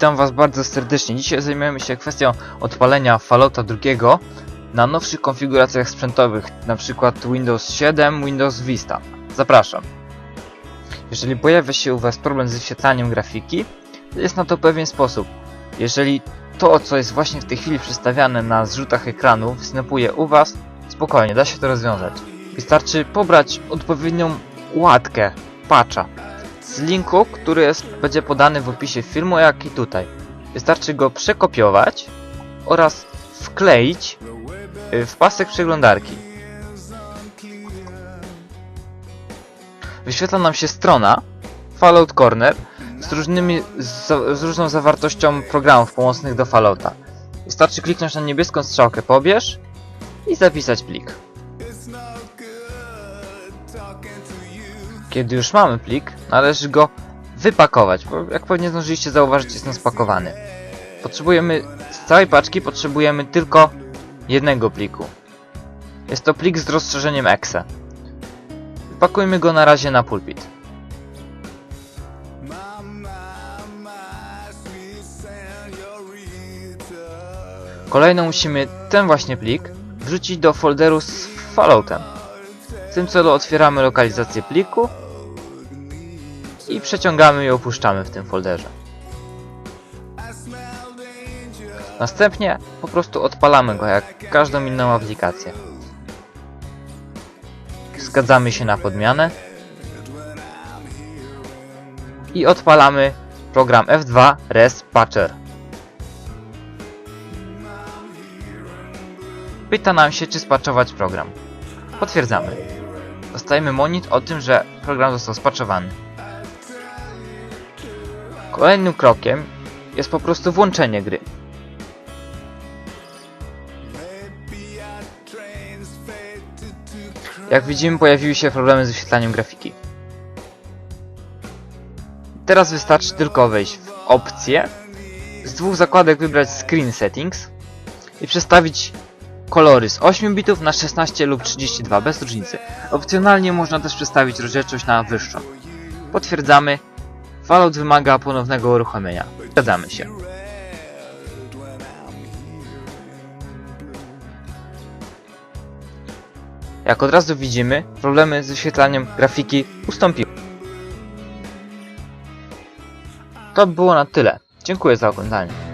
Witam was bardzo serdecznie. Dzisiaj zajmiemy się kwestią odpalenia Fallouta 2 na nowszych konfiguracjach sprzętowych, np. Windows 7, Windows Vista. Zapraszam. Jeżeli pojawia się u was problem z wyświetlaniem grafiki, jest na to pewien sposób. Jeżeli to, co jest właśnie w tej chwili przedstawiane na zrzutach ekranu, występuje u was, spokojnie, da się to rozwiązać. Wystarczy pobrać odpowiednią łatkę, patcha, z linku, który jest, będzie podany w opisie filmu, jak i tutaj. Wystarczy go przekopiować oraz wkleić y, w pasek przeglądarki. Wyświetla nam się strona Fallout Corner z, różnymi, z, z różną zawartością programów pomocnych do Fallouta. Wystarczy kliknąć na niebieską strzałkę pobierz i zapisać plik. Kiedy już mamy plik, należy go wypakować, bo jak pewnie zdążyliście zauważyć, jest on spakowany. Potrzebujemy, z całej paczki potrzebujemy tylko jednego pliku. Jest to plik z rozszerzeniem exe. Wpakujmy go na razie na pulpit. Kolejno musimy ten właśnie plik wrzucić do folderu z Falloutem. W tym celu otwieramy lokalizację pliku i przeciągamy i opuszczamy w tym folderze. Następnie po prostu odpalamy go jak każdą inną aplikację. Zgadzamy się na podmianę i odpalamy program F2 Res Patcher. Pyta nam się, czy spaczować program. Potwierdzamy. Dostajemy monit o tym, że program został spaczowany. Kolejnym krokiem jest po prostu włączenie gry. Jak widzimy pojawiły się problemy z wyświetlaniem grafiki. Teraz wystarczy tylko wejść w opcje, z dwóch zakładek wybrać Screen Settings i przestawić kolory z 8 bitów na 16 lub 32 bez różnicy. Opcjonalnie można też przestawić rozdzielczość na wyższą. Potwierdzamy. Fallout wymaga ponownego uruchomienia. Zgadzamy się. Jak od razu widzimy, problemy z wyświetlaniem grafiki ustąpiły. To by było na tyle. Dziękuję za oglądanie.